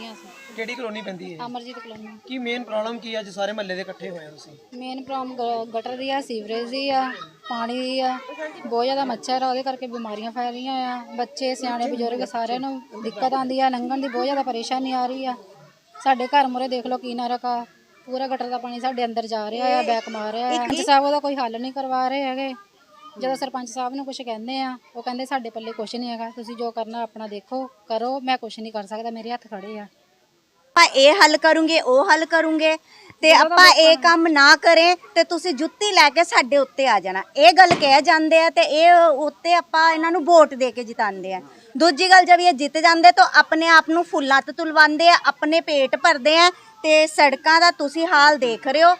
ਰਹਿੰਦੀਆਂ ਸੀ। ਕਿਹੜੀ ਕਲੋਨੀ ਪੈਂਦੀ ਹੈ ਅਮਰਜੀਤ ਕਲੋਨੀ। ਕੀ ਮੇਨ ਪ੍ਰੋਬਲਮ ਕੀ ਹੈ ਅੱਜ ਸਾਰੇ ਮਹੱਲੇ ਦੇ ਇਕੱਠੇ ਹੋਏ ਹੋ ਤੁਸੀਂ? ਮੇਨ ਪ੍ਰੋਬਲਮ ਗਟਰ ਦੀ ਆ ਸੀਵਰੇਜ ਦੀ ਆ ਪਾਣੀ ਦੀ ਆ। ਬਹੁਤ ਜ਼ਿਆਦਾ ਮੱਛਰ ਆ ਉਹਦੇ ਕਰਕੇ ਬਿਮਾਰੀਆਂ ਫੈਲ ਰਹੀਆਂ ਆ। ਬੱਚੇ ਸਿਆਣੇ ਬਜ਼ੁਰਗ ਸਾਰਿਆਂ ਨੂੰ ਦਿੱਕਤ ਆਉਂਦੀ ਆ ਲੰਘਣ ਦੀ ਬਹੁਤ ਜ਼ਿਆਦਾ ਪਰੇਸ਼ਾਨੀ ਆ ਰਹੀ ਆ। ਸਾਡੇ ਘਰ ਮੁਰੇ ਦੇਖ ਲਓ ਕੀ ਨਰਕ ਆ। ਪੂਰਾ ਗਟਰ ਦਾ ਪਾਣੀ ਸਾਡੇ ਅੰਦਰ ਜਾ ਰਿਹਾ ਆ ਬੈਕ ਮਾਰ ਰਿਹਾ ਆ। ਸਾਹਿਬ ਉਹਦਾ ਕੋਈ ਹੱਲ ਨਹੀਂ ਕਰਵਾ ਰਹੇ ਹੈਗੇ। ਜਦੋਂ ਸਰਪੰਚ ਸਾਹਿਬ ਨੂੰ ਕੁਝ ਕਹਿੰਦੇ ਆ ਉਹ ਕਹਿੰਦੇ ਸਾਡੇ ਪੱਲੇ ਕੁਝ ਨਹੀਂ ਹੈਗਾ ਤੁਸੀਂ ਜੋ ਕਰਨਾ ਆਪਣਾ ਦੇਖੋ ਕਰੋ ਮੈਂ ਕੁਝ ਨਹੀਂ ਕਰ ਸਕਦਾ ਮੇਰੇ ਹੱਥ ਖੜੇ ਆ। ਆਪਾਂ ਇਹ ਹੱਲ ਕਰੂੰਗੇ ਉਹ ਹੱਲ ਕਰੂੰਗੇ ਤੇ ਆਪਾਂ ਇਹ ਕੰਮ ਨਾ ਕਰੇ ਤੇ ਤੁਸੀਂ ਜੁੱਤੀ ਲੈ ਕੇ ਸਾਡੇ ਉੱਤੇ ਆ ਜਾਣਾ। ਇਹ ਗੱਲ ਕਹਿ ਜਾਂਦੇ ਆ ਤੇ ਇਹ ਉੱਤੇ ਆਪਾਂ ਇਹਨਾਂ ਨੂੰ ਵੋਟ ਦੇ ਕੇ ਜਿਤਾਉਂਦੇ ਆ। ਦੂਜੀ ਗੱਲ ਜਦ ਇਹ ਜਿੱਤ ਜਾਂਦੇ ਤਾਂ ਆਪਣੇ ਆਪ ਨੂੰ ਫੁੱਲਾਂ ਤੇ ਤੁਲਵਾਉਂਦੇ ਆ ਆਪਣੇ ਪੇਟ ਭਰਦੇ ਆ ਤੇ ਸੜਕਾਂ ਦਾ ਤੁਸੀਂ ਹਾਲ ਦੇਖ ਰਹੇ ਹੋ।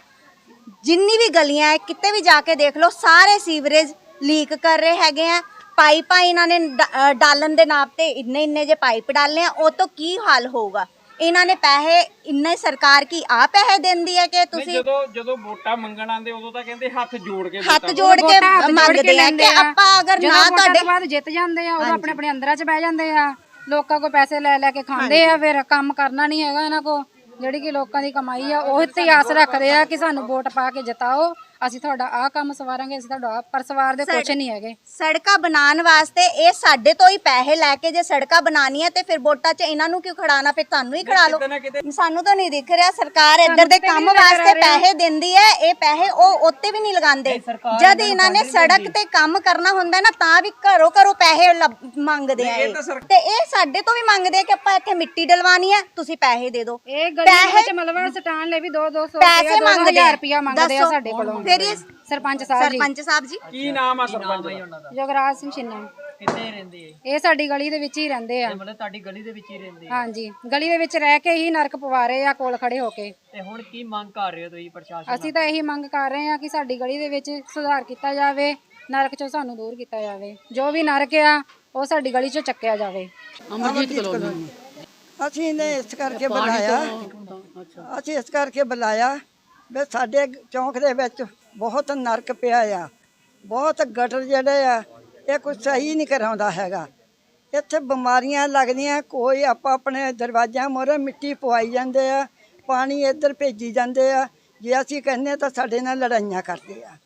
ਜਿੰਨੀ ਵੀ ਗਲੀਆਂ ਹੈ ਕਿਤੇ ਵੀ ਜਾ ਕੇ ਦੇਖ ਲਓ ਸਾਰੇ ਸੀਵਰੇਜ ਲੀਕ ਕਰ ਰਹੇ ਹੈਗੇ ਆ। ਪਾਈਪਾਂ ਇਹਨਾਂ ਨੇ ਡ- ਅ, ਡਾਲਣ ਦੇ ਨਾਮ ਤੇ ਇੰਨੇ ਇੰਨੇ ਜੇ ਪਾਈਪ ਡਾਲਨੇ ਆ ਉਹ ਤੋਂ ਕੀ ਹਾਲ ਹੋਊਗਾ? ਇਹਨਾਂ ਨੇ ਪੈਸੇ ਇੰਨੇ ਸਰਕਾਰ ਕੀ ਆ ਪੈਸੇ ਦਿੰਦੀ ਹੈ ਕਿ ਤੁਸੀਂ ਜਦੋਂ ਜਦੋਂ ਵੋਟਾਂ ਮੰਗਣ ਆਂਦੇ ਉਦੋਂ ਤਾਂ ਕਹਿੰਦੇ ਹੱਥ ਜੋੜ ਕੇ ਹੱਥ ਜੋੜ ਕੇ ਮੰਗਦੇ ਆ ਕਿ ਆਪਾਂ ਅਗਰ ਨਾ ਤੁਹਾਡੇ ਬਾਅਦ ਜਿੱਤ ਜਾਂਦੇ ਆ ਉਦੋਂ ਆਪਣੇ ਆਪਣੇ ਅੰਦਰਾਂ 'ਚ ਬਹਿ ਜਾਂਦੇ ਆ। ਲੋਕਾਂ ਕੋ ਪੈਸੇ ਲੈ ਲੈ ਕੇ ਖਾਂਦੇ ਆ ਫਿਰ ਕੰਮ ਕਰਨਾ ਨਹੀਂ ਹੈਗਾ ਇਹਨਾਂ ਕੋ ਜਿਹੜੀ ਕਿ ਲੋਕਾਂ ਦੀ ਕਮਾਈ ਆ ਉਹ ਤੇ ਆਸ ਰੱਖਦੇ ਆ ਕਿ ਸਾਨੂੰ ਵੋਟ ਪਾ ਕੇ ਜਿਤਾਓ। ਅਸੀਂ ਤੁਹਾਡਾ ਆਹ ਕੰਮ ਸਵਾਰਾਂਗੇ ਅਸੀਂ ਤੁਹਾਡਾ ਆਹ ਪਰ ਸਵਾਰ ਦੇ ਕੁਛ ਨਹੀਂ ਹੈਗੇ। ਸੜਕਾਂ ਬਣਾਉਣ ਵਾਸਤੇ ਇਹ ਸਾਡੇ ਤੋਂ ਹੀ ਪੈਸੇ ਲੈ ਕੇ ਜੇ ਸੜਕਾਂ ਬਣਾਉਣੀ ਹੈ ਤੇ ਫਿਰ ਵੋਟਾਂ 'ਚ ਇਹਨਾਂ ਨੂੰ ਕਿਉਂ ਖੜਾਣਾ ਫਿਰ ਤੁਹਾਨੂੰ ਹੀ ਖੜਾ ਲਓ। ਸਾਨੂੰ ਤਾਂ ਨਹੀਂ ਦਿਖ ਰਿਹਾ ਸਰਕਾਰ ਇੱਧਰ ਦੇ ਕੰਮ ਵਾਸਤੇ ਪੈਸੇ ਦਿੰਦੀ ਹੈ ਇਹ ਪੈਸੇ ਉਹ ਉੱਤੇ ਵੀ ਨਹੀਂ ਲਗਾਉਂਦੇ। ਜਦ ਇਹਨਾਂ ਨੇ ਸੜਕ ਤੇ ਕੰਮ ਕਰਨਾ ਹੁੰਦਾ ਨਾ ਤਾਂ ਵੀ ਘਰੋਂ ਘਰੋਂ ਪੈਸੇ ਲੱਭ- ਮੰਗਦੇ ਆ ਇਹ। ਤੇ ਇਹ ਸਾਡੇ ਤੋਂ ਵੀ ਮੰਗਦੇ ਆ ਕਿ ਆਪਾਂ ਇੱਥੇ ਮਿੱਟੀ ਡਲਵਾਣੀ ਹੈ ਤੁਸੀਂ ਪੈਸੇ ਦੇ ਦਿਓ। ਇਹ ਗਲੀ ਦੇ ਵਿੱਚ ਮਲਵਾ ਸਟਾਨ ਲਈ ਵੀ 2 200 ਪੈਸੇ ਮੰਗਦੇ ਆ। ਰੁਪਇਆ ਮੰਗਦੇ ਆ ਦੱਸੋ। ਸਾਡੇ ਕੋਲੋਂ। ਇਹ ਸਰਪੰਚ ਸਾਹਿਬ ਜੀ। ਸਰਪੰਚ ਸਾਹਿਬ ਜੀ। ਕੀ ਨਾਮ ਆ ਸਰਪੰਚ ਦਾ? ਜੋਗਰਾਜ ਸਿੰਘ ਛਿੰਨਾ। ਕਿੱਥੇ ਰਹਿੰਦੇ ਇਹ ਸਾਡੀ ਗਲੀ ਦੇ ਵਿੱਚ ਹੀ ਰਹਿੰਦੇ ਆ। ਮਤਲਬ ਤੁਹਾਡੀ ਗਲੀ ਦੇ ਵਿੱਚ ਹੀ ਰਹਿੰਦੇ ਹਾਂਜੀ ਗਲੀ ਦੇ ਵਿੱਚ ਰਹਿ ਕੇ ਹੀ ਨਰਕ ਪਵਾ ਰਹੇ ਆ ਕੋਲ ਖੜੇ ਹੋ ਕੇ। ਤੇ ਹੁਣ ਕੀ ਮੰਗ ਕਰ ਰਹੇ ਹੋ ਤੁਸੀਂ ਪ੍ਰਸ਼ਾਸਨ ਅਸੀਂ ਤਾਂ ਇਹੀ ਮੰਗ ਕਰ ਰਹੇ ਹਾਂ ਕਿ ਸਾਡੀ ਗਲੀ ਦੇ ਵਿੱਚ ਸੁਧਾਰ ਕੀਤਾ ਜਾਵੇ ਨਰਕ ਚੋਂ ਸਾਨੂੰ ਦੂਰ ਕੀਤਾ ਜਾਵੇ। ਜੋ ਵੀ ਨਰਕ ਆ ਉਹ ਸਾਡੀ ਗਲੀ ਚੋਂ ਚੱਕਿਆ ਜਾਵੇ। ਅਸੀਂ ਨੇ ਇਸ ਕਰਕੇ ਬੁਲਾਇਆ। ਅਸੀਂ ਇਸ ਕਰਕੇ ਬੁਲਾਇਆ ਵੀ ਸਾਡੇ ਚੌਂਕ ਦੇ ਵਿੱਚ ਬਹੁਤ ਨਰਕ ਪਿਆ ਆ। ਬਹੁਤ ਗਟਰ ਜਿਹੜੇ ਆ, ਇਹ ਕੁਝ ਸਹੀ ਨਹੀਂ ਕਰਾਉਂਦਾ ਹੈਗਾ। ਇੱਥੇ ਬਿਮਾਰੀਆਂ ਲੱਗਦੀਆਂ, ਕੋਈ ਆਪਾਂ ਆਪਣੇ ਦਰਵਾਜ਼ਿਆਂ ਮੋਰੇ ਮਿੱਟੀ ਪਵਾਈ ਜਾਂਦੇ ਆ, ਪਾਣੀ ਇੱਧਰ ਭੇਜੀ ਜਾਂਦੇ ਆ। ਜੇ ਅਸੀਂ ਕਹਿੰਦੇ ਤਾਂ ਸਾਡੇ ਨਾਲ ਲੜਾਈਆਂ ਕਰਦੇ ਆ।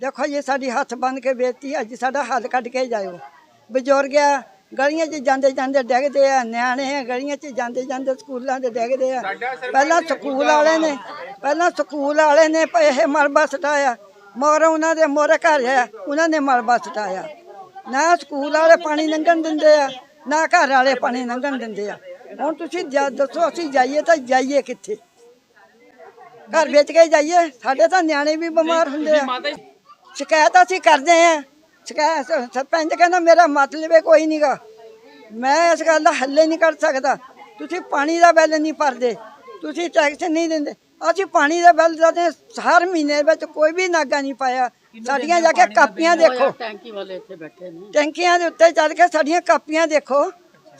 ਦੇਖੋ ਜੀ, ਸਾਡੀ ਹੱਥ ਬੰਨ ਕੇ ਬੇਤੀ ਅੱਜ ਸਾਡਾ ਹੱਲ ਕੱਢ ਕੇ ਜਾਇਓ। ਬਜ਼ੁਰਗ ਆ ਗਲੀਆਂ 'ਚ ਜਾਂਦੇ ਜਾਂਦੇ ਡਿੱਗਦੇ ਆ ਨਿਆਣੇ ਆ ਗਲੀਆਂ 'ਚ ਜਾਂਦੇ ਜਾਂਦੇ ਸਕੂਲਾਂ ਦੇ ਡਿੱਗਦੇ ਆ। ਪਹਿਲਾਂ ਸਕੂਲ ਵਾਲੇ ਨੇ ਪਹਿਲਾਂ ਸਕੂਲ ਵਾਲੇ ਨੇ ਇਹ ਮਲਬਾ ਸਟਾਇਆ ਮਗਰ ਉਹਨਾਂ ਦੇ ਮੋਰੇ ਘਰ ਆ ਉਹਨਾਂ ਨੇ ਮਲਬਾ ਸਟਾਇਆ ਨਾ ਸਕੂਲ ਵਾਲੇ ਪਾਣੀ ਲੰਘਣ ਦਿੰਦੇ ਆ ਨਾ ਘਰ ਵਾਲੇ ਪਾਣੀ ਲੰਘਣ ਦਿੰਦੇ ਆ। ਹੁਣ ਤੁਸੀਂ ਜਾ- ਦੱਸੋ ਅਸੀਂ ਜਾਈਏ ਤਾਂ ਜਾਈਏ ਕਿੱਥੇ? ਘਰ ਵੇਚ ਕੇ ਜਾਈਏ ਸਾਡੇ ਤਾਂ ਨਿਆਣੇ ਵੀ ਬਿਮਾਰ ਹੁੰਦੇ ਆ। ਸ਼ਿਕਾਇਤ ਅਸੀਂ ਕਰਦੇ ਆ। ਸ਼ਿਕਾਇਤ ਸਰਪੰਚ ਕਹਿੰਦਾ ਮੇਰਾ ਮਤਲਬ ਹੈ ਕੋਈ ਨਹੀਂਗਾ ਮੈਂ ਇਸ ਗੱਲ ਦਾ ਹੱਲੇ ਨਹੀਂ ਕਰ ਸਕਦਾ। ਤੁਸੀਂ ਪਾਣੀ ਦਾ ਬਿੱਲ ਨਹੀਂ ਭਰਦੇ। ਤੁਸੀਂ ਟੈਕਸ ਨਹੀਂ ਦਿੰਦੇ। ਅਸੀਂ ਪਾਣੀ ਦਾ ਬਿੱਲ ਦਿੰਦੇ ਹਰ ਮਹੀਨੇ ਵਿੱਚ ਕੋਈ ਵੀ ਨਾਗਾ ਨਹੀਂ ਪਾਇਆ। ਸਾਡੀਆਂ ਜਾ ਕੇ ਕਾਪੀਆਂ ਦੇਖੋ। ਟੈਂਕੀ ਵਾਲੇ ਇੱਥੇ ਬੈਠੇ ਨੇ। ਟੈਂਕੀਆਂ ਦੇ ਉੱਤੇ ਚੱਲ ਕੇ ਸਾਡੀਆਂ ਕਾਪੀਆਂ ਦੇਖੋ।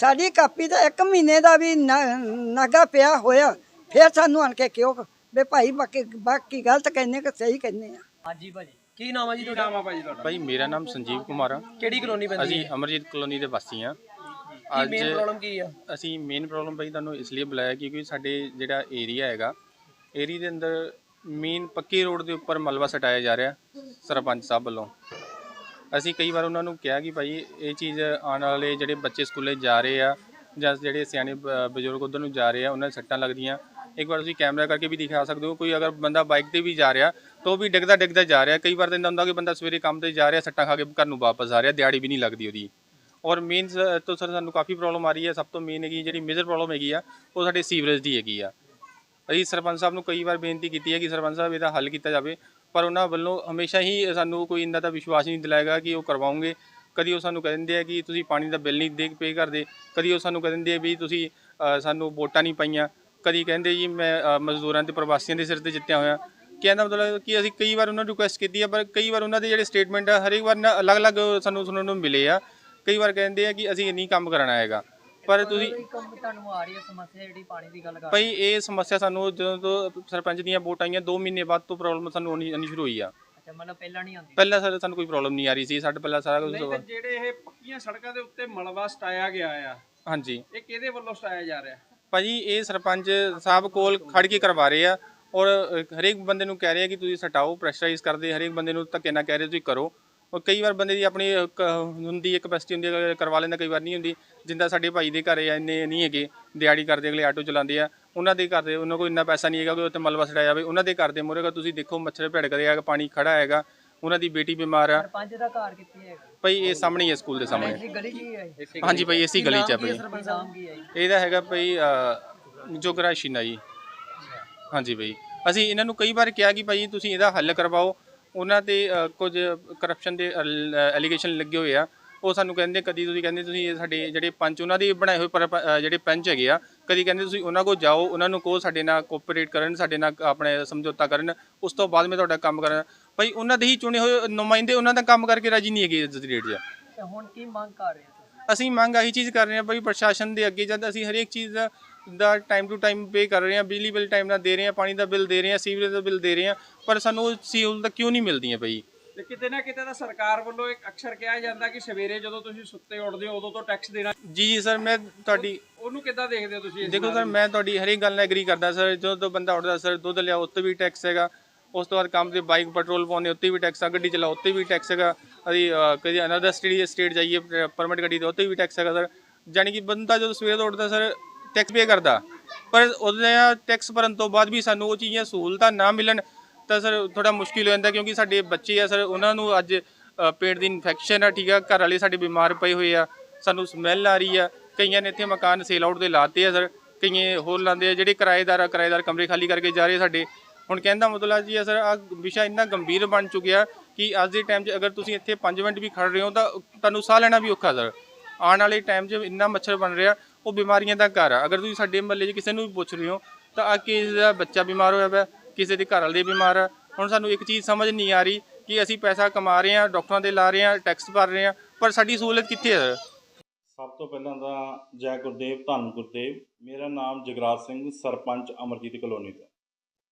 ਸਾਡੀ ਕਾਪੀ ਤਾਂ ਇੱਕ ਮਹੀਨੇ ਦਾ ਵੀ ਨਾਗਾ ਪਿਆ ਹੋਇਆ। ਫਿਰ ਸਾਨੂੰ ਆਣ ਕੇ ਕਿਉਂ ਵੇ ਭਾਈ ਬਾਕੀ ਬਾਕੀ ਗਲਤ ਕਹਿੰਦੇ ਕਿ ਸਹੀ ਕਹਿੰਦੇ ਆ। ਹਾਂਜੀ ਭਾਜੀ। ਕੀ ਨਾਮ ਹੈ ਜੀ ਤੁਹਾਡਾ? ਨਾਮ ਭਾਜੀ ਤੁਹਾਡਾ। ਭਾਈ ਮੇਰਾ ਨਾਮ ਸੰਜੀਵ ਕੁਮਾਰ ਆ। ਕਿਹੜੀ ਕਲੋਨੀ ਪੈਂਦੀ ਅਸੀਂ ਅਮਰਜੀਤ ਕਲੋਨੀ ਦੇ ਵਾਸੀ ਆ। ਕੀ ਮੇਨ ਪ੍ਰੋਬਲਮ ਕੀ ਆ? ਅਸੀਂ ਮੇਨ ਪ੍ਰੋਬਲਮ ਭਾਈ ਤੁਹਾਨੂੰ ਇਸ ਲਈ ਬੁਲਾਇਆ ਕਿਉਂਕਿ ਸਾਡੇ ਜਿਹੜਾ ਏਰੀਆ ਹੈਗਾ ਏਰੀਆ ਦੇ ਅੰਦਰ ਮੇਨ ਪੱਕੀ ਰੋਡ ਦੇ ਉੱਪਰ ਮਲਬਾ ਸਟਾਇਆ ਜਾ ਰਿਹਾ ਸਰਪੰਚ ਸਾਹਿਬ ਵੱਲੋਂ। ਅਸੀਂ ਕਈ ਵਾਰ ਉਹਨਾਂ ਨੂੰ ਕਿਹਾ ਕਿ ਭਾਈ ਇਹ ਚੀਜ਼ ਆਉਣ ਵਾਲੇ ਜਿਹੜੇ ਬੱਚੇ ਸਕੂਲੇ ਜਾ ਰਹੇ ਆ ਜਾਂ ਜਿਹੜੇ ਸਿਆਣੇ ਬ- ਬਜ਼ੁਰਗ ਉਧਰ ਨੂੰ ਜਾ ਰਹੇ ਆ ਉਹਨਾਂ ਦੇ ਸੱਟਾਂ ਲੱਗਦੀਆਂ। ਇੱਕ ਵਾਰ ਤੁਸੀਂ ਕੈਮਰਾ ਕਰਕੇ ਵੀ ਦਿਖਾ ਸਕਦੇ ਹੋ, ਕੋਈ ਅਗਰ ਬੰਦਾ ਬਾਈਕ ਤੇ ਵੀ ਜਾ ਰਿਹਾ, ਤਾਂ ਉਹ ਵੀ ਡਿੱਗਦਾ ਡਿੱਗਦਾ ਜਾ ਰਿਹਾ। ਕਈ ਵਾਰ ਤਾਂ ਇੰਦਾ ਹੁੰਦਾ ਕਿ ਬੰਦਾ ਸਵੇਰੇ ਕੰਮ ਤੇ ਜਾ ਰਿਹਾ, ਸੱਟਾਂ ਖਾ ਕੇ ਘਰ ਨੂੰ ਵਾਪਸ ਆ ਰਿਹਾ, ਦਿਹਾੜੀ ਵੀ ਨਹੀਂ ਲੱਗਦੀ ਉਹਦੀ। ਔਰ ਮੇਨ ਤੋਂ ਸਰ ਸਾਨੂੰ ਕਾਫੀ ਪ੍ਰੋਬਲਮ ਆ ਰਹੀ ਹੈ। ਸਭ ਤੋਂ ਮੇਨ ਹੈਗੀ ਜਿਹੜੀ ਮੇਜਰ ਪ੍ਰੋਬਲਮ ਹੈਗੀ ਆ, ਉਹ ਸਾਡੇ ਸੀਵਰੇਜ ਦੀ ਹੈਗੀ ਆ। ਅਸੀਂ ਸਰਪੰਚ ਸਾਹਿਬ ਨੂੰ ਕਈ ਵਾਰ ਬੇਨਤੀ ਕੀਤੀ ਹੈ ਕਿ ਸਰਪੰਚ ਸਾਹਿਬ ਇਹਦਾ ਹੱਲ ਕੀਤਾ ਜਾਵੇ, ਪਰ ਉਹਨਾਂ ਵੱਲੋਂ ਹਮੇਸ਼ਾ ਹੀ ਸਾਨੂੰ ਕੋਈ ਇੰਨਾ ਦਾ ਵਿਸ਼ਵਾਸ ਨਹੀਂ ਦਿਲਾਏਗਾ ਕਿ ਉਹ ਕਰਵਾਉਂਗੇ। ਕਦੀ ਉਹ ਸਾਨੂੰ ਕਹਿ ਦਿੰਦੇ ਆ ਕਿ ਤੁਸੀਂ ਪਾਣੀ ਦਾ ਬਿੱਲ ਨਹੀਂ ਦੇ ਪੇ ਕਰਦੇ। ਕਦੀ ਉਹ ਸਾਨੂੰ ਕਹਿ ਦਿੰਦੇ ਆ ਵੀ ਤੁਸੀਂ ਸਾਨੂੰ ਵੋਟਾਂ ਨਹੀਂ ਪਾਈਆਂ। ਕਦੀ ਕਹਿੰਦੇ ਜੀ ਮੈਂ ਅ, ਮਜ਼ਦੂਰਾਂ ਤੇ ਪ੍ਰਵਾਸੀਆਂ ਦੇ ਸਿਰ ਤੇ ਜਿੱਤਿਆ ਹੋਇਆ। ਕਹਿਣ ਦਾ ਮਤਲਬ ਕਿ ਅਸੀਂ ਕਈ ਵਾਰ ਉਹਨਾਂ ਨੂੰ ਰਿਕੁਐਸਟ ਕੀਤੀ ਆ ਪਰ ਕਈ ਵਾਰ ਉਹਨਾਂ ਦੇ ਜਿਹੜੇ ਸਟੇਟਮੈਂਟ ਆ ਹਰੇਕ ਵਾਰ ਨਾ ਅਲੱਗ-ਅਲੱਗ ਸਾਨੂੰ ਸੁਣਨ ਨੂੰ ਮਿਲੇ ਆ। ਕਈ ਵਾਰ ਕਹਿੰਦੇ ਆ ਕਿ ਅਸੀਂ ਨਹੀਂ ਕੰਮ ਕਰਨਾ ਹੈਗਾ। ਪਰ ਤੁਸੀਂ ਤੁਹਾਨੂੰ ਆ ਰਹੀ ਹੈ ਸਮੱਸਿਆ ਜਿਹੜੀ ਪਾਣੀ ਦੀ ਗੱਲ ਕਰ ਭਾਈ ਇਹ ਸਮੱਸਿਆ ਸਾਨੂੰ ਜਦੋਂ ਤੋਂ ਸਰਪੰਚ ਦੀਆਂ ਵੋਟਾਂ ਆਈਆਂ 2 ਮਹੀਨੇ ਬਾਅਦ ਤੋਂ ਪ੍ਰੋਬਲਮ ਸਾਨੂੰ ਆਉਣੀ ਆਉਣੀ ਸ਼ੁਰੂ ਹੋਈ ਆ। ਅੱਛਾ ਮਤਲਬ ਪਹਿਲਾਂ ਨਹੀਂ ਆਉਂਦੀ। ਪਹਿਲਾਂ ਸਰ ਸਾਨੂੰ ਕੋਈ ਪ੍ਰੋਬਲਮ ਨਹੀਂ ਆ ਰਹੀ ਸੀ। ਸਾਡੇ ਪਹਿਲਾਂ ਸਾਰਾ ਕੁਝ ਨਹੀਂ ਤੇ ਜਿਹੜੇ ਇਹ ਪੱਕੀਆਂ ਸੜਕਾਂ ਦੇ ਉੱਤੇ ਮਲਬਾ ਸਟਾਇਆ ਗਿਆ ਆ ਹਾਂਜੀ। ਇਹ ਕਿਹਦੇ ਵੱਲੋਂ ਸਟਾਇਆ ਜਾ ਰਿਹਾ? ਭਾਜੀ, ਇਹ ਸਰਪੰਚ ਸਾਹਿਬ ਕੋਲ ਖੜ ਕੇ ਕਰਵਾ ਰਹੇ ਆ ਔਰ ਹਰੇਕ ਬੰਦੇ ਨੂੰ ਕਹਿ ਰਹੇ ਆ ਕਿ ਤੁਸੀਂ ਸਟਾਓ, ਪ੍ਰੈਸ਼ਰਾਈਜ਼ ਕਰਦੇ, ਹਰੇਕ ਬੰਦੇ ਨੂੰ ਧੱਕੇ ਨਾਲ ਕਹਿ ਰਹੇ ਤੁਸੀਂ ਕਰੋ। ਔਰ ਕਈ ਵਾਰ ਬੰਦੇ ਦੀ ਆਪਣੀ ਕ- ਹੁੰਦੀ ਹੈ ਕਪੈਸਿਟੀ ਹੁੰਦੀ ਹੈ ਕਰਵਾ ਲੈਂਦਾ, ਕਈ ਵਾਰ ਨਹੀਂ ਹੁੰਦੀ। ਜਿੰਦਾ ਸਾਡੇ ਭਾਈ ਦੇ ਘਰੇ ਆ, ਇੰਨੇ ਨਹੀਂ ਹੈਗੇ, ਦਿਹਾੜੀ ਕਰਦੇ, ਅਗਲੇ ਆਟੋ ਚਲਾਉਂਦੇ ਆ, ਉਹਨਾਂ ਦੇ ਘਰ ਦੇ, ਉਹਨਾਂ ਕੋਲ ਇੰਨਾ ਪੈਸਾ ਨਹੀਂ ਹੈਗਾ ਕਿ ਉੱਥੇ ਮਲਬਾ ਛਡਾਇਆ ਜਾਵੇ, ਉਹਨਾਂ ਦੇ ਘਰ ਦੇ ਮੂਹਰੇ ਤੁਸੀਂ ਦੇਖੋ, ਮੱਛਰ ਭਿੜਕ ਰਿਹਾ ਪਾਣੀ ਖੜਾ ਹੈਗਾ ਉਹਨਾਂ ਦੀ ਬੇਟੀ ਬਿਮਾਰ ਆ। ਪੰਜ ਦਾ ਘਰ ਕਿੱਥੇ ਹੈਗਾ? ਭਾਈ ਇਹ ਸਾਹਮਣੇ ਹੀ ਹੈ ਸਕੂਲ ਦੇ ਸਾਹਮਣੇ। ਇਹ ਗਲੀ ਜੀ ਹੈ ਹਾਂਜੀ ਭਾਈ ਇਸੇ ਗਲੀ 'ਚ ਹੈ ਭਾਈ। ਸਰਪੰਚ ਨਾਮ ਕੀ ਹੈ ਜੀ? ਇਹਦਾ ਹੈਗਾ ਭਈ ਜੋਗਰਾ ਸ਼ੀਨਾ ਜੀ। ਹਾਂਜੀ ਭਈ। ਅਸੀਂ ਇਹਨਾਂ ਨੂੰ ਕਈ ਵਾਰ ਕਿਹਾ ਕਿ ਭਾਈ ਤੁਸੀਂ ਇਹਦਾ ਹੱਲ ਕਰਵਾਓ। ਉਹਨਾਂ ਤੇ ਕੁਝ ਕਰਪਸ਼ਨ ਦੇ ਐਲੀਗੇਸ਼ਨ ਲੱਗੇ ਹੋਏ ਆ। ਉਹ ਸਾਨੂੰ ਕਹਿੰਦੇ ਕਦੀ ਤੁਸੀਂ ਕਹਿੰਦੇ ਤੁਸੀਂ ਇਹ ਸਾਡੇ ਜਿਹੜੇ ਪੰਚ ਉਹਨਾਂ ਦੇ ਬਣਾਏ ਹੋਏ ਜਿਹੜੇ ਪੰਚ ਹੈਗੇ ਆ ਕਦੀ ਕਹਿੰਦੇ ਤੁਸੀਂ ਉਹਨਾਂ ਕੋਲ ਜਾਓ ਉਹਨਾਂ ਨੂੰ ਕਹੋ ਸਾਡੇ ਨਾਲ ਕੋਆਪਰੇਟ ਕਰਨ ਸਾਡੇ ਨਾਲ ਆਪਣੇ ਸਮਝੌਤਾ ਕਰਨ। ਉਸ ਤੋਂ ਬਾਅਦ ਮੈਂ ਤੁਹਾਡਾ ਕੰਮ ਕਰਾਂ। ਭਾਈ ਉਹਨਾਂ ਦੇ ਹੀ ਚੁਣੇ ਹੋਏ ਨੁਮਾਇੰਦੇ ਉਹਨਾਂ ਦਾ ਕੰਮ ਕਰਕੇ ਰਾਜੀ ਨਹੀਂ ਹੈਗੇ ਅੱਜ ਦੀ ਡੇਟ 'ਚ। ਤੇ ਹੁਣ ਕੀ ਮੰਗ ਕਰ ਰਹੇ ਹੋ ਤੁਸੀਂ? ਅਸੀਂ ਮੰਗ ਆਹੀ ਚੀਜ਼ ਕਰ ਰਹੇ ਹਾਂ ਭਾਈ ਪ੍ਰਸ਼ਾਸਨ ਦੇ ਅੱਗੇ ਜਦ ਅਸੀਂ ਹਰੇਕ ਚੀਜ਼ ਦਾ ਦਾ ਟਾਈਮ ਟੂ ਟਾਈਮ ਪੇ ਕਰ ਰਹੇ ਹਾਂ ਬਿਜਲੀ ਬਿੱਲ ਟਾਈਮ ਨਾਲ ਦੇ ਰਹੇ ਹਾਂ ਪਾਣੀ ਦਾ ਬਿੱਲ ਦੇ ਰਹੇ ਹਾਂ ਸੀਵਰੇਜ ਦਾ ਬਿੱਲ ਦੇ ਰਹੇ ਹਾਂ ਪਰ ਸਾਨੂੰ ਉਹ ਸਹੂਲਤਾਂ ਕਿਉਂ ਨਹੀਂ ਮਿਲਦੀਆਂ ਭਾਈ? ਤੇ ਕਿਤੇ ਨਾ ਕਿਤੇ ਤਾਂ ਸਰਕਾਰ ਵੱਲੋਂ ਇੱਕ ਅਕਸਰ ਕਿਹਾ ਜਾਂਦਾ ਕਿ ਸਵੇਰੇ ਜਦੋਂ ਤੁਸੀਂ ਸੁੱਤੇ ਉੱਠਦੇ ਹੋ ਉਦੋਂ ਤੋਂ ਟੈਕਸ ਦੇਣਾ। ਜੀ ਜੀ ਸਰ ਮੈਂ ਤੁਹਾਡੀ ਉਹਨੂੰ ਕਿੱਦਾਂ ਦੇਖਦੇ ਹੋ ਤੁਸੀਂ ਇਸ ਦੇਖੋ ਸਰ ਮੈਂ ਤੁਹਾਡੀ ਹਰੇਕ ਗੱਲ ਨਾਲ ਐਗਰੀ ਕਰਦਾ ਸਰ ਜਦੋਂ ਤੋਂ ਬੰਦਾ ਉੱਠਦਾ ਸਰ ਦੁੱਧ ਲਿਆਓ ਉੱਤੇ ਵੀ ਟੈਕਸ ਹੈਗਾ। ਉਸ ਤੋਂ ਬਾਅਦ ਕੰਮ ਤੇ ਬਾਈਕ, ਪੈਟਰੋਲ ਪਾਉਂਦੇ ਉੱਤੇ ਵੀ ਟੈਕਸ ਆ, ਗੱਡੀ ਚਲਾਓ ਉੱਤੇ ਵੀ ਟੈਕਸ ਹੈਗਾ। ਅਸੀਂ ਕਦੇ ਅਨਦਰ ਸਟੇਟ ਸਟੇਟ ਜਾਈਏ ਪਰਮਿਟ ਗੱਡੀ ਤੇ ਉੱਤੇ ਵੀ ਟੈਕਸ ਹੈਗਾ ਸਰ ਜਾਨੀ ਕਿ ਬੰਦਾ ਜਦੋਂ ਸਵੇਰ ਤੋਂ ਉੱਠਦਾ ਸਰ ਟੈਕਸ ਪੇ ਕਰਦਾ। ਪਰ ਉਹਦੇ ਟੈਕਸ ਭਰਨ ਤੋਂ ਬਾਅਦ ਵੀ ਸਾਨੂੰ ਉਹ ਚੀਜ਼ਾਂ ਸਹੂਲਤਾਂ ਨਾ ਮਿਲਣ, ਤਾਂ ਸਰ ਥੋੜਾ ਮੁਸ਼ਕਿਲ ਹੋ ਜਾਂਦਾ ਕਿਉਂਕਿ ਸਾਡੇ ਬੱਚੇ ਆ ਸਰ ਉਹਨਾਂ ਨੂੰ ਅੱਜ ਪੇਟ ਦੀ ਇਨਫੈਕਸ਼ਨ ਆ, ਠੀਕ ਆ, ਘਰ ਵਾਲੇ ਸਾਡੇ ਬਿਮਾਰ ਪਏ ਹੋਏ ਆ, ਸਾਨੂੰ ਸਮੈਲ ਆ ਰਹੀ ਆ। ਕਈਆਂ ਨੇ ਇੱਥੇ ਮਕਾਨ ਸੇਲ ਆਊਟ ਦੇ ਲਾਤੇ ਆ ਸਰ ਕਈਆਂ ਹੋਰ ਲਾਉਂਦੇ ਆ, ਜਿਹੜੇ ਕਿਰਾਏਦਾਰ ਆ, ਕਿਰਾਏਦਾਰ ਕਮਰੇ ਖਾਲੀ ਕਰਕੇ ਜਾ ਰਹੇ ਸਾਡੇ। ਹੁਣ ਕਹਿੰਦਾ ਮਤਲਬ ਜੀ ਆ ਸਰ ਆ ਵਿਸ਼ਾ ਇੰਨਾ ਗੰਭੀਰ ਬਣ ਚੁੱਕਿਆ ਕਿ ਅੱਜ ਦੇ ਟਾਈਮ 'ਚ ਅਗਰ ਤੁਸੀਂ ਇੱਥੇ 5 ਮਿੰਟ ਵੀ ਖੜ ਰਹੇ ਹੋ ਤਾਂ ਤੁਹਾਨੂੰ ਸਾਹ ਲੈਣਾ ਵੀ ਔਖਾ ਸਰ। ਆਉਣ ਵਾਲੇ ਟਾਈਮ 'ਚ ਇੰਨਾ ਮੱਛਰ ਬਣ ਰਿਹਾ, ਉਹ ਬਿਮਾਰੀਆਂ ਦਾ ਘਰ ਆ। ਅਗਰ ਤੁਸੀਂ ਸਾਡੇ ਮਹੱਲੇ 'ਚ ਕਿਸੇ ਨੂੰ ਵੀ ਪੁੱਛ ਰਹੇ ਹੋ ਤਾਂ ਆ ਕਿਸੇ ਦਾ ਬੱਚਾ ਬਿਮਾਰ ਹੋਇਆ ਪਿਆ, ਕਿਸੇ ਦੇ ਘਰ ਵਾਲੇ ਬਿਮਾਰ ਆ। ਹੁਣ ਸਾਨੂੰ ਇੱਕ ਚੀਜ਼ ਸਮਝ ਨਹੀਂ ਆ ਰਹੀ ਕਿ ਅਸੀਂ ਪੈਸਾ ਕਮਾ ਰਹੇ ਹਾਂ, ਡਾਕਟਰਾਂ ਦੇ ਲਾ ਰਹੇ ਹਾਂ ਟੈਕਸ ਭਰ ਰਹੇ ਹਾਂ, ਪਰ ਸਾਡੀ ਸਹੂਲਤ ਕਿੱਥੇ ਹੈ ਸਰ? ਸਭ ਤੋਂ ਪਹਿਲਾਂ ਤਾਂ ਜੈ ਗੁਰਦੇਵ, ਧੰਨ ਗੁਰਦੇਵ। ਮੇਰਾ ਨਾਮ ਜਗਰਾਜ ਸਿੰਘ, ਸਰਪੰਚ ਅਮਰਜੀਤ ਕਲੋਨੀ ਤੋਂ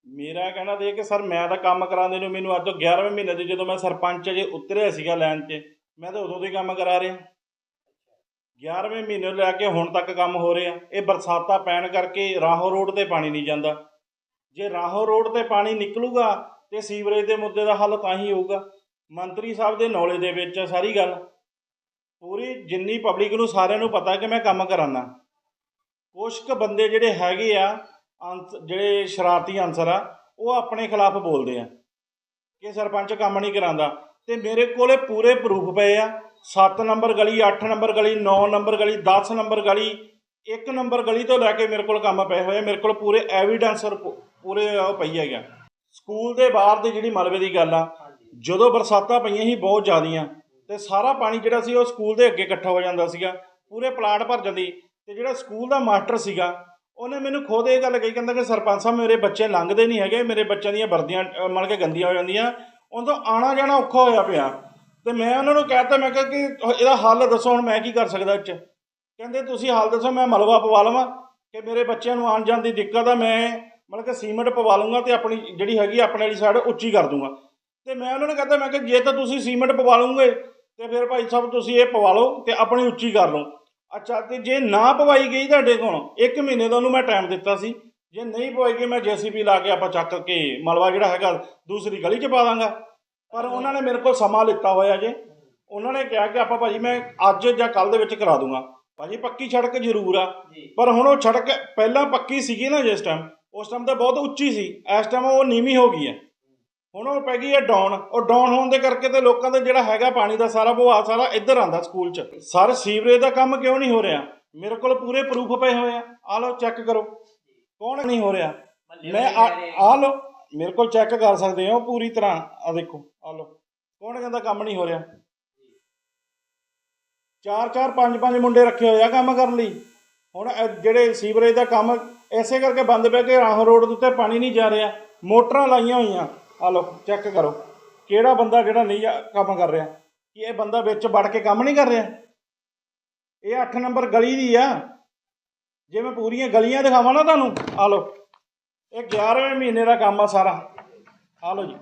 ਮੇਰਾ ਕਹਿਣਾ ਤਾਂ ਇਹ ਕਿ ਸਰ ਮੈਂ ਤਾਂ ਕੰਮ ਕਰਾਉਂਦੇ ਨੂੰ ਮੈਨੂੰ ਅੱਜ ਤੋਂ 11ਵੇਂ ਮਹੀਨੇ ਦੇ ਜਦੋਂ ਮੈਂ ਸਰਪੰਚ ਜੇ ਉਤਰਿਆ ਸੀਗਾ ਲਾਈਨ 'ਚ, ਮੈਂ ਤਾਂ ਉਦੋਂ ਤੋਂ ਹੀ ਕੰਮ ਕਰਾ ਰਿਹਾ। 11ਵੇਂ ਮਹੀਨੇ ਤੋਂ ਲੈ ਕੇ ਹੁਣ ਤੱਕ ਕੰਮ ਹੋ ਰਿਹਾ। ਇਹ ਬਰਸਾਤਾਂ ਪੈਣ ਕਰਕੇ ਰਾਹੋਂ ਰੋਡ ਤੇ ਪਾਣੀ ਨਹੀਂ ਜਾਂਦਾ। ਜੇ ਰਾਹੋਂ ਰੋਡ ਤੇ ਪਾਣੀ ਨਿਕਲੂਗਾ ਤੇ ਸੀਵਰੇਜ ਦੇ ਮੁੱਦੇ ਦਾ ਹੱਲ ਤਾਂ ਹੀ ਹੋਊਗਾ। ਮੰਤਰੀ ਸਾਹਿਬ ਦੇ ਨੌਲੇ ਦੇ ਵਿੱਚ ਆ ਸਾਰੀ ਗੱਲ। ਪੂਰੀ ਜਿੰਨੀ ਪਬਲਿਕ ਨੂੰ ਸਾਰਿਆਂ ਨੂੰ ਪਤਾ ਕਿ ਮੈਂ ਕੰਮ ਕਰਾਨਾ। ਕੁਛ ਕੁ ਬੰਦੇ ਜਿਹੜੇ ਹੈਗੇ ਆ ਅੰਸ, ਜਿਹੜੇ ਸ਼ਰਾਰਤੀ ਅਨਸਰ ਆ, ਉਹ ਆਪਣੇ ਖਿਲਾਫ ਬੋਲਦੇ ਆ। ਕਿ ਸਰਪੰਚ ਕੰਮ ਨਹੀਂ ਕਰਾਂਦਾ। ਤੇ ਮੇਰੇ ਕੋਲੇ ਪੂਰੇ ਪ੍ਰੂਫ ਪਏ ਆ। 7 ਨੰਬਰ ਗਲੀ 8 ਨੰਬਰ ਗਲੀ 9 ਨੰਬਰ ਗਲੀ 10 ਨੰਬਰ ਗਲੀ 1 ਨੰਬਰ ਗਲੀ ਤੋਂ ਲੈ ਕੇ ਮੇਰੇ ਕੋਲ ਕੰਮ ਪਏ ਹੋਏ ਆ। ਮੇਰੇ ਕੋਲ ਪੂਰੇ ਐਵੀਡੈਂਸ ਪੂਰੇ ਉਹ ਪਈ ਹੈਗਾ ਸਕੂਲ ਦੇ ਬਾਹਰ ਦੀ ਜਿਹੜੀ ਮਲਬੇ ਦੀ ਗੱਲ ਆ, ਜਦੋਂ ਬਰਸਾਤਾਂ ਪਈਆਂ ਸੀ ਬਹੁਤ ਜ਼ਿਆਦੀਆਂ, ਤੇ ਸਾਰਾ ਪਾਣੀ ਜਿਹੜਾ ਸੀ ਉਹ ਸਕੂਲ ਦੇ ਅੱਗੇ ਇਕੱਠਾ ਹੋ ਜਾਂਦਾ ਸੀਗਾ। ਪੂਰੇ ਪਲਾਟ ਭਰ ਜਾਂਦੀ। ਤੇ ਜਿਹੜਾ ਸਕੂਲ ਦਾ ਮਾਸਟਰ ਸੀਗਾ ਉਹਨੇ ਮੈਨੂੰ ਖੁਦ ਇਹ ਗੱਲ ਕਹੀ ਕਹਿੰਦਾ ਕਿ ਸਰਪੰਚ ਸਾਹਿਬ ਮੇਰੇ ਬੱਚੇ ਲੰਘਦੇ ਨਹੀਂ ਹੈਗੇ ਮੇਰੇ ਬੱਚਿਆਂ ਦੀਆਂ ਵਰਦੀਆਂ ਅਹ, ਮਤਲਬ ਕਿ ਗੰਦੀਆਂ ਹੋ ਜਾਂਦੀਆਂ। ਉਹਨਾਂ ਤੋਂ ਆਣਾ ਜਾਣਾ ਔਖਾ ਹੋਇਆ ਪਿਆ। ਤੇ ਮੈਂ ਉਹਨਾਂ ਨੂੰ ਕਹਿਤਾ ਮੈਂ ਕਿਹਾ ਕਿ ਇਹਦਾ ਹੱਲ ਦੱਸੋ ਹੁਣ ਮੈਂ ਕੀ ਕਰ ਸਕਦਾ ਇਹ 'ਚ? ਕਹਿੰਦੇ ਤੁਸੀਂ ਹੱਲ ਦੱਸੋ ਮੈਂ ਮਲਵਾ ਪਵਾ ਲਵਾਂ ਕਿ ਮੇਰੇ ਬੱਚਿਆਂ ਨੂੰ ਆਉਣ ਜਾਣ ਦੀ ਦਿੱਕਤ ਆ ਮੈਂ ਮਤਲਬ ਕਿ ਸੀਮੈਂਟ ਪਵਾ ਲੂੰਗਾ ਤੇ ਆਪਣੀ ਜਿਹੜੀ ਹੈਗੀ ਆ ਆਪਣੇ ਵਾਲੀ ਸਾਈਡ ਉੱਚੀ ਕਰ ਦੂੰਗਾ ਤੇ ਮੈਂ ਉਹਨਾਂ ਨੂੰ ਕਹਿੰਦਾ ਮੈਂ ਕਿ ਜੇ ਤਾਂ ਤੁਸੀਂ ਸੀਮੈਂਟ ਪਵਾ ਲਓਗੇ ਤੇ ਫਿਰ ਭਾਈ ਸਾਹਿਬ ਤੁਸੀਂ ਇਹ ਪਵਾ ਲਓ ਤੇ ਆਪਣੀ ਉੱਚੀ ਕਰ ਲਓ। ਅੱਛਾ ਤੇ ਜੇ ਨਾ ਪਵਾਈ ਗਈ ਤੁਹਾਡੇ ਕੋਲ ਇੱਕ ਮਹੀਨੇ ਦਾ ਉਹਨੂੰ ਮੈਂ ਟਾਈਮ ਦਿੱਤਾ ਸੀ। ਜੇ ਨਹੀਂ ਪਵਾਈ ਗਈ ਮੈਂ ਜੀਸੀਬੀ ਲਾ ਕੇ ਆਪਾਂ ਚੱਕ ਕੇ ਮਲਬਾ ਜਿਹੜਾ ਹੈਗਾ ਦੂਸਰੀ ਗਲੀ 'ਚ ਪਾ ਦਾਂਗਾ। ਪਰ ਉਹਨਾਂ ਨੇ ਮੇਰੇ ਕੋਲ ਸਮਾਂ ਲਿੱਤਾ ਹੋਇਆ ਜੇ। ਉਹਨਾਂ ਨੇ ਕਿਹਾ ਕਿ ਆਪਾਂ ਭਾਜੀ ਮੈਂ ਅੱਜ ਜਾਂ ਕੱਲ ਦੇ ਵਿੱਚ ਕਰਾ ਦੂੰਗਾ। ਭਾਜੀ ਪੱਕੀ ਸੜਕ ਜ਼ਰੂਰ ਆ। ਪਰ ਹੁਣ ਉਹ ਸੜਕ ਪਹਿਲਾਂ ਪੱਕੀ ਸੀਗੀ ਨਾ ਜਿਸ ਟਾਈਮ ਉਸ ਟਾਈਮ ਤਾਂ ਬਹੁਤ ਉੱਚੀ ਸੀ। ਇਸ ਟਾਈਮ ਉਹ ਨੀਵੀਂ ਹੋ ਗਈ ਹੈ। ਹੁਣ ਉਹ ਪੈ ਗਈ ਹੈ ਡਾਊਨ ਉਹ ਡਾਊਨ ਹੋਣ ਦੇ ਕਰਕੇ ਤੇ ਲੋਕਾਂ ਦਾ ਜਿਹੜਾ ਹੈਗਾ ਪਾਣੀ ਦਾ ਸਾਰਾ ਵਹਾਅ ਸਾਰਾ ਇੱਧਰ ਆਂਦਾ ਸਕੂਲ 'ਚ। ਸਰ ਸੀਵਰੇਜ ਦਾ ਕੰਮ ਕਿਉਂ ਨਹੀਂ ਹੋ ਰਿਹਾ? ਮੇਰੇ ਕੋਲ ਪੂਰੇ ਪ੍ਰੂਫ ਪਏ ਹੋਏ ਆ। ਆ ਲਓ ਚੈੱਕ ਕਰੋ। ਕੌਣ ਨਹੀਂ ਹੋ ਰਿਹਾ? ਮੈਂ ਆ ਆ ਲਓ ਮੇਰੇ ਕੋਲ ਚੈੱਕ ਕਰ ਸਕਦੇ ਹੋ ਪੂਰੀ ਤਰ੍ਹਾਂ। ਆ ਦੇਖੋ ਆ ਲਓ। ਕੌਣ ਕਹਿੰਦਾ ਕੰਮ ਨਹੀਂ ਹੋ ਰਿਹਾ? ਚਾਰ ਚਾਰ ਪੰਜ ਪੰਜ ਮੁੰਡੇ ਰੱਖੇ ਹੋਏ ਆ ਕੰਮ ਕਰਨ ਲਈ। ਹੁਣ ਜਿਹੜੇ ਸੀਵਰੇਜ ਦਾ ਕੰਮ ਐਸੇ ਕਰਕੇ ਬੰਦ ਪਿਆ ਕਿ ਰਾਹੋਂ ਰੋਡ ਦੇ ਉੱਤੇ ਪਾਣੀ ਨਹੀਂ ਜਾ ਰਿਹਾ। ਮੋਟਰਾਂ ਲਾਈਆਂ ਹੋਈਆਂ। ਆ ਲਓ ਚੈੱਕ ਕਰੋ। ਕਿਹੜਾ ਬੰਦਾ ਜਿਹੜਾ ਨਹੀਂ ਕੰਮ ਕਰ ਰਿਹਾ? ਕੀ ਇਹ ਬੰਦਾ ਵਿੱਚ ਵੜ ਕੇ ਕੰਮ ਨਹੀਂ ਕਰ ਰਿਹਾ? ਇਹ 8 ਨੰਬਰ ਗਲੀ ਦੀ ਆ। ਜੇ ਮੈਂ ਪੂਰੀਆਂ ਗਲੀਆਂ ਦਿਖਾਵਾਂ ਨਾ ਤੁਹਾਨੂੰ, ਆ ਲਓ। ਇਹ 11ਵੇਂ ਮਹੀਨੇ ਦਾ ਕੰਮ ਆ ਸਾਰਾ। ਆ ਲਓ ਜੀ।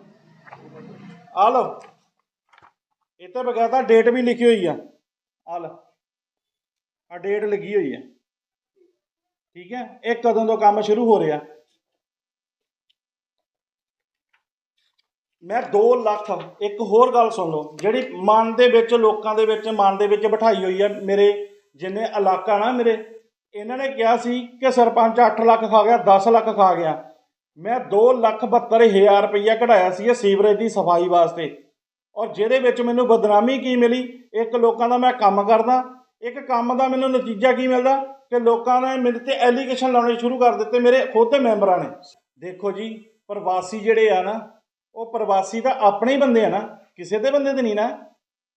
ਆ ਲਓ। ਇਹ ਇੱਥੇ ਬਕਾਇਦਾ ਡੇਟ ਵੀ ਲਿਖੀ ਹੋਈ ਆ। ਆ ਲਓ। ਆ ਡੇਟ ਲੱਗੀ ਹੋਈ ਆ। ਠੀਕ ਹੈ? ਇਹ ਕਦੋਂ ਤੋਂ ਕੰਮ ਸ਼ੁਰੂ ਹੋ ਰਿਹਾ? ਮੈਂ ਦੋ ਲੱਖ, ਇੱਕ ਹੋਰ ਗੱਲ ਸੁਣ ਲਓ, ਜਿਹੜੀ ਮਨ ਦੇ ਵਿੱਚ, ਲੋਕਾਂ ਦੇ ਵਿੱਚ, ਮਨ ਦੇ ਵਿੱਚ ਬਿਠਾਈ ਹੋਈ ਹੈ ਮੇਰੇ ਜਿੰਨੇ ਇਲਾਕਾ ਨਾ ਮੇਰੇ, ਇਹਨਾਂ ਨੇ ਕਿਹਾ ਸੀ ਕਿ ਸਰਪੰਚ 8 ਲੱਖ ਖਾ ਗਿਆ 10 ਲੱਖ ਖਾ ਗਿਆ। ਮੈਂ 2 ਲੱਖ 72 ਹਜ਼ਾਰ ਰੁਪਈਆ ਕਢਾਇਆ ਸੀ ਇਹ ਸੀਵਰੇਜ ਦੀ ਸਫ਼ਾਈ ਵਾਸਤੇ। ਔਰ ਜਿਹਦੇ ਵਿੱਚ ਮੈਨੂੰ ਬਦਨਾਮੀ ਕੀ ਮਿਲੀ? ਇੱਕ ਲੋਕਾਂ ਦਾ ਮੈਂ ਕੰਮ ਕਰਦਾ, ਇੱਕ ਕੰਮ ਦਾ ਮੈਨੂੰ ਨਤੀਜਾ ਕੀ ਮਿਲਦਾ? ਕਿ ਲੋਕਾਂ ਨੇ ਮੇਰੇ ਤੇ ਐਲੀਗੇਸ਼ਨ ਲਾਉਣੇ ਸ਼ੁਰੂ ਕਰ ਦਿੱਤੇ ਮੇਰੇ ਖੁਦ ਦੇ ਮੈਂਬਰਾਂ ਨੇ। ਦੇਖੋ ਜੀ, ਪ੍ਰਵਾਸੀ ਜਿਹੜੇ ਆ ਨਾ ਉਹ ਪ੍ਰਵਾਸੀ ਤਾਂ ਆਪਣੇ ਹੀ ਬੰਦੇ ਆ ਨਾ, ਕਿਸੇ ਦੇ ਬੰਦੇ ਤੇ ਨਹੀਂ ਨਾ।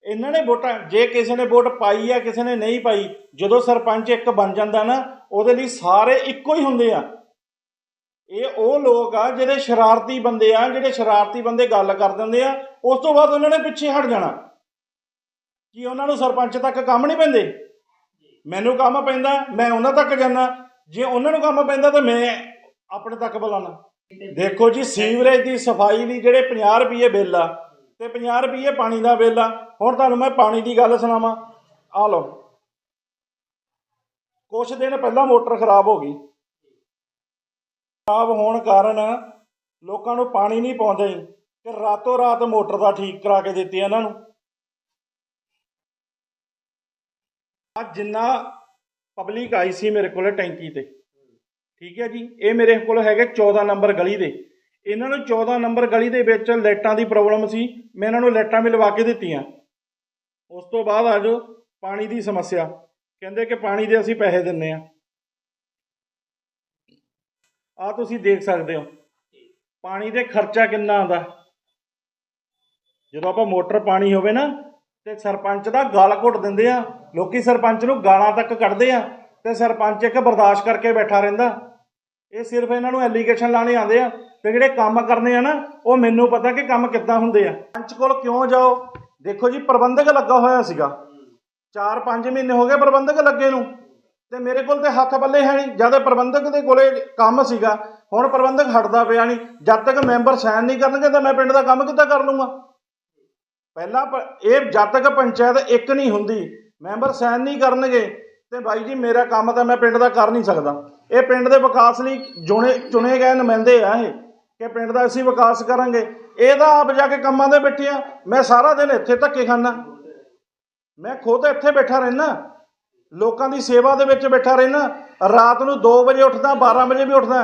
ਇਹਨਾਂ ਨੇ ਵੋਟਾਂ, ਜੇ ਕਿਸੇ ਨੇ ਵੋਟ ਪਾਈ ਆ, ਕਿਸੇ ਨੇ ਨਹੀਂ ਪਾਈ, ਜਦੋਂ ਸਰਪੰਚ ਇੱਕ ਬਣ ਜਾਂਦਾ ਨਾ, ਉਹਦੇ ਲਈ ਸਾਰੇ ਇੱਕੋ ਹੀ ਹੁੰਦੇ ਆ। ਇਹ ਉਹ ਲੋਕ ਆ ਜਿਹੜੇ ਸ਼ਰਾਰਤੀ ਬੰਦੇ ਆ, ਜਿਹੜੇ ਸ਼ਰਾਰਤੀ ਬੰਦੇ ਗੱਲ ਕਰ ਦਿੰਦੇ ਆ, ਉਸ ਤੋਂ ਬਾਅਦ ਉਹਨਾਂ ਨੇ ਪਿੱਛੇ ਹਟ ਜਾਣਾ। ਕਿ ਉਹਨਾਂ ਨੂੰ ਸਰਪੰਚ ਤੱਕ ਕੰਮ ਨਹੀਂ ਪੈਂਦੇ? ਮੈਨੂੰ ਕੰਮ ਪੈਂਦਾ, ਮੈਂ ਉਹਨਾਂ ਤੱਕ ਜਾਣਾ ਜੇ ਉਹਨਾਂ ਨੂੰ ਕੰਮ ਪੈਂਦਾ ਤਾਂ ਮੈਂ ਆਪਣੇ ਤੱਕ ਬੁਲਾਣਾ ਦੇਖੋ ਜੀ, ਸੀਵਰੇਜ ਦੀ ਸਫ਼ਾਈ ਦੀ ਜਿਹੜੇ 50 ਰੁਪਏ ਬਿੱਲ ਆ ਤੇ 50 ਰੁਪਏ ਪਾਣੀ ਦਾ ਬਿੱਲ ਆ। ਹੁਣ ਤੁਹਾਨੂੰ ਮੈਂ ਪਾਣੀ ਦੀ ਗੱਲ ਸੁਣਾਵਾਂ। ਆ ਲਓ। ਕੁਛ ਦਿਨ ਪਹਿਲਾਂ ਮੋਟਰ ਖਰਾਬ ਹੋ ਗਈ। ਖਰਾਬ ਹੋਣ ਕਾਰਨ ਲੋਕਾਂ ਨੂੰ ਪਾਣੀ ਨਹੀਂ ਪਾਉਂਦੇ। ਤੇ ਰਾਤੋਂ ਰਾਤ ਮੋਟਰ ਦਾ ਠੀਕ ਕਰਾ ਕੇ ਦਿੱਤੀ ਇਹਨਾਂ ਨੂੰ। ਆ ਜਿੰਨਾ ਪਬਲਿਕ ਆਈ ਸੀ ਮੇਰੇ ਕੋਲ ਟੈਂਕੀ ਤੇ। ਠੀਕ ਹੈ ਜੀ? ਇਹ ਮੇਰੇ ਕੋਲ ਹੈਗੇ 14 ਨੰਬਰ ਗਲੀ ਦੇ। ਇਹਨਾਂ ਨੂੰ 14 ਨੰਬਰ ਗਲੀ ਦੇ ਵਿੱਚ ਲਾਈਟਾਂ ਦੀ ਪ੍ਰੋਬਲਮ ਸੀ। ਮੈਂ ਇਹਨਾਂ ਨੂੰ ਲਾਈਟਾਂ ਵੀ ਲਵਾ ਕੇ ਦਿੱਤੀਆਂ। ਉਸ ਤੋਂ ਬਾਅਦ ਆ ਜੋ ਪਾਣੀ ਦੀ ਸਮੱਸਿਆ। ਕਹਿੰਦੇ ਕਿ ਪਾਣੀ ਦੇ ਅਸੀਂ ਪੈਸੇ ਦਿੰਨੇ ਆ ਆ ਤੁਸੀਂ ਦੇਖ ਸਕਦੇ ਹੋ। ਪਾਣੀ ਦੇ ਖਰਚਾ ਕਿੰਨਾ ਆਉਂਦਾ। ਜਦੋਂ ਆਪਾਂ ਮੋਟਰ ਪਾਣੀ ਹੋਵੇ ਨਾ, ਤੇ ਸਰਪੰਚ ਦਾ ਗਾਲ ਘੁੱਟ ਦਿੰਦੇ ਆ। ਲੋਕੀ ਸਰਪੰਚ ਨੂੰ ਗਾਲਾਂ ਤੱਕ ਕੱਢਦੇ ਆ। ਤੇ ਸਰਪੰਚ ਇੱਕ ਬਰਦਾਸ਼ਤ ਕਰਕੇ ਬੈਠਾ ਰਹਿੰਦਾ। ਇਹ ਸਿਰਫ ਇਹਨਾਂ ਨੂੰ ਐਲੀਗੇਸ਼ਨ ਲਾਣੇ ਆਉਂਦੇ ਆ ਤੇ ਜਿਹੜੇ ਕੰਮ ਕਰਨੇ ਆ ਨਾ, ਉਹ ਮੈਨੂੰ ਪਤਾ ਕਿ ਕੰਮ ਕਿੱਦਾਂ ਹੁੰਦੇ ਆ। ਪੰਚ ਕੋਲ ਕਿਉਂ ਜਾਓ? ਦੇਖੋ ਜੀ, ਪ੍ਰਬੰਧਕ ਲੱਗਾ ਹੋਇਆ ਸੀਗਾ। 4-5 ਮਹੀਨੇ ਹੋ ਗਏ ਪ੍ਰਬੰਧਕ ਲੱਗੇ ਨੂੰ। ਤੇ ਮੇਰੇ ਕੋਲ ਤੇ ਹੱਥ ਪੱਲੇ ਹੈ ਨਹੀਂ। ਜਦ ਪ੍ਰਬੰਧਕ ਦੇ ਕੋਲੇ ਕੰਮ ਸੀਗਾ, ਹੁਣ ਪ੍ਰਬੰਧਕ ਹਟਦਾ ਪਿਆ ਨਹੀਂ। ਜਦ ਤੱਕ ਮੈਂਬਰ ਸਾਈਨ ਨਹੀਂ ਕਰਨਗੇ, ਤਾਂ ਮੈਂ ਪਿੰਡ ਦਾ ਕੰਮ ਕਿੱਦਾਂ ਕਰ ਲੂੰਗਾ? ਪਹਿਲਾਂ ਪ- ਇਹ ਜਦ ਤੱਕ ਪੰਚਾਇਤ ਇੱਕ ਨਹੀਂ ਹੁੰਦੀ, ਮੈਂਬਰ ਸਾਈਨ ਨਹੀਂ ਕਰਨਗੇ ਤੇ ਬਾਈ ਜੀ, ਮੇਰਾ ਕੰਮ ਤਾਂ ਮੈਂ ਪਿੰਡ ਦਾ ਕਰ ਨਹੀਂ ਸਕਦਾ। ਇਹ ਪਿੰਡ ਦੇ ਵਿਕਾਸ ਲਈ ਚੁਣੇ ਚੁਣੇ ਗਏ ਨੁਮਾਇੰਦੇ ਆ ਇਹ, ਕਿ ਪਿੰਡ ਦਾ ਅਸੀਂ ਵਿਕਾਸ ਕਰਾਂਗੇ। ਇਹ ਤਾਂ ਆਪ ਜਾ ਕੇ ਕੰਮਾਂ ਦੇ ਬੈਠੇ ਆ। ਮੈਂ ਸਾਰਾ ਦਿਨ ਇੱਥੇ ਧੱਕੇ ਖਾਨਾ ਮੈਂ ਖੁਦ ਇੱਥੇ ਬੈਠਾ ਰਹਿਣਾ ਲੋਕਾਂ ਦੀ ਸੇਵਾ ਦੇ ਵਿੱਚ ਬੈਠਾ ਰਹਿਣਾ ਰਾਤ ਨੂੰ 2 ਵਜੇ ਉੱਠਦਾ 12 ਵਜੇ ਵੀ ਉੱਠਦਾ।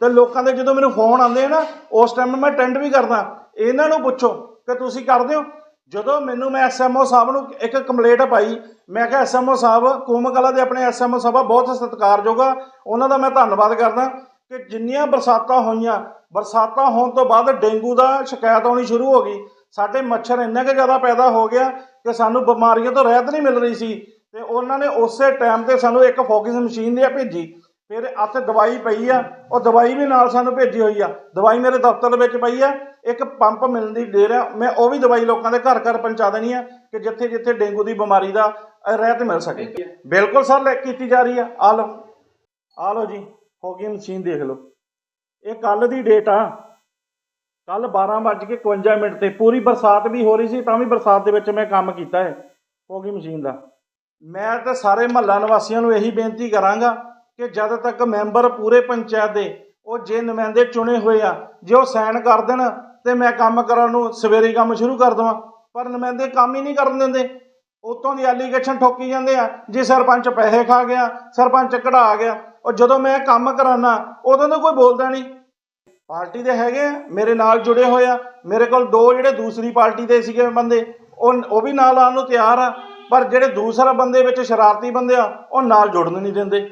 ਤੇ ਲੋਕਾਂ ਦੇ ਜਦੋਂ ਮੈਨੂੰ ਫੋਨ ਆਉਂਦੇ ਆ ਨਾ, ਉਸ ਟਾਈਮ ਮੈਂ ਅਟੈਂਡ ਵੀ ਕਰਦਾ। ਇਹਨਾਂ ਨੂੰ ਪੁੱਛੋ ਕਿ ਤੁਸੀਂ ਕਰਦੇ ਹੋ? ਜਦੋਂ ਮੈਨੂੰ ਮੈਂ ਐਸਐਮਓ ਸਾਹਿਬ ਨੂੰ ਇੱਕ ਕੰਪਲੇਂਟ ਪਾਈ, ਮੈਂ ਕਿਹਾ ਐਸਐਮਓ ਸਾਹਿਬ, ਕੋਮਕਲਾ ਦੇ ਆਪਣੇ ਐਸਐਮਓ ਸਾਹਿਬ ਬਹੁਤ ਸਤਿਕਾਰਯੋਗ ਆ। ਉਹਨਾਂ ਦਾ ਮੈਂ ਧੰਨਵਾਦ ਕਰਦਾ ਕਿ ਜਿੰਨੀਆਂ ਬਰਸਾਤਾਂ ਹੋਈਆਂ, ਬਰਸਾਤਾਂ ਹੋਣ ਤੋਂ ਬਾਅਦ ਡੇਂਗੂ ਦਾ ਸ਼ਿਕਾਇਤ ਆਉਣੀ ਸ਼ੁਰੂ ਹੋ ਗਈ। ਸਾਡੇ ਮੱਛਰ ਇੰਨਾ ਕਿ ਜ਼ਿਆਦਾ ਪੈਦਾ ਹੋ ਗਿਆ ਕਿ ਸਾਨੂੰ ਬਿਮਾਰੀਆਂ ਤੋਂ ਰਹਿਤ ਨਹੀਂ ਮਿਲ ਰਹੀ ਸੀ। ਤੇ ਉਹਨਾਂ ਨੇ ਉਸੇ ਟਾਈਮ ਤੇ ਸਾਨੂੰ ਇੱਕ ਫੋਕਸ ਮਸ਼ੀਨ ਦੀ ਭੇਜੀ। ਫਿਰ ਇੱਥੇ ਦਵਾਈ ਪਈ ਆ, ਉਹ ਦਵਾਈ ਵੀ ਨਾਲ ਸਾਨੂੰ ਭੇਜੀ ਹੋਈ ਆ। ਦਵਾਈ ਮੇਰੇ ਦਫ਼ਤਰ ਦੇ ਵਿੱਚ ਪਈ ਆ, ਇੱਕ ਪੰਪ ਮਿਲਣ ਦੀ ਦੇਰ ਆ, ਮੈਂ ਉਹ ਵੀ ਦਵਾਈ ਲੋਕਾਂ ਦੇ ਘਰ ਘਰ ਪਹੁੰਚਾ ਦੇਣੀ ਆ ਕਿ ਜਿੱਥੇ ਜਿੱਥੇ ਡੇਂਗੂ ਦੀ ਬਿਮਾਰੀ ਦਾ ਰਹਿਤ ਮਿਲ ਸਕੇ। ਬਿਲਕੁਲ ਸਰ, ਲੈ ਕੀਤੀ ਜਾ ਰਹੀ ਆ। ਆ ਲਓ ਆ ਲਓ ਜੀ, ਹੋ ਗਈ ਮਸ਼ੀਨ ਦੇਖ ਲਓ। ਇਹ ਕੱਲ ਦੀ ਡੇਟ ਆ। ਕੱਲ 12:51 ਮਿੰਟ ਤੇ ਪੂਰੀ ਬਰਸਾਤ ਵੀ ਹੋ ਰਹੀ ਸੀ, ਤਾਂ ਵੀ ਬਰਸਾਤ ਦੇ ਵਿੱਚ ਮੈਂ ਕੰਮ ਕੀਤਾ ਹੈ। ਹੋ ਗਈ ਮਸ਼ੀਨ ਦਾ। ਮੈਂ ਤਾਂ ਸਾਰੇ ਮਹੱਲਾ ਨਿਵਾਸੀਆਂ ਨੂੰ ਇਹੀ ਬੇਨਤੀ ਕਰਾਂਗਾ ਕਿ ਜਦ ਤੱਕ ਮੈਂਬਰ ਪੂਰੇ ਪੰਚਾਇਤ ਦੇ, ਉਹ ਜੇ ਨੁਮਾਇੰਦੇ ਚੁਣੇ ਹੋਏ ਆ, ਜੇ ਉਹ ਸਾਈਨ ਕਰ ਦੇਣ ਤੇ ਮੈਂ ਕੰਮ ਕਰਨ ਨੂੰ ਸਵੇਰੇ ਕੰਮ ਸ਼ੁਰੂ ਕਰ ਦਵਾਂ, ਪਰ ਨੁਮਾਇੰਦੇ ਕੰਮ ਹੀ ਨਹੀਂ ਕਰਨ ਦਿੰਦੇ। ਉਤੋਂ ਦੀ ਐਲੀਗੇਸ਼ਨ ਠੋਕੀ ਜਾਂਦੇ ਆ, ਜੇ ਸਰਪੰਚ ਪੈਸੇ ਖਾ ਗਿਆ, ਸਰਪੰਚ ਕਢਾ ਗਿਆ ਉਹ ਜਦੋਂ ਮੈਂ ਕੰਮ ਕਰਾਨਾ, ਉਦੋਂ ਤਾਂ ਕੋਈ ਬੋਲਦਾ ਨਹੀਂ। ਪਾਰਟੀ ਦੇ ਹੈਗੇ ਆ, ਮੇਰੇ ਨਾਲ ਜੁੜੇ ਹੋਏ ਆ, ਮੇਰੇ ਕੋਲ ਦੋ ਜਿਹੜੇ ਦੂਸਰੀ ਪਾਰਟੀ ਦੇ ਸੀਗੇ ਬੰਦੇ, ਉਹ ਉਹ ਵੀ ਨਾਲ ਆਉਣ ਨੂੰ ਤਿਆਰ ਆ, ਪਰ ਜਿਹੜੇ ਦੂਸਰਾ ਬੰਦੇ ਵਿੱਚ ਸ਼ਰਾਰਤੀ ਬੰਦੇ ਆ, ਉਹ ਨਾਲ ਜੁੜਨ ਨਹੀਂ ਦਿੰਦੇ।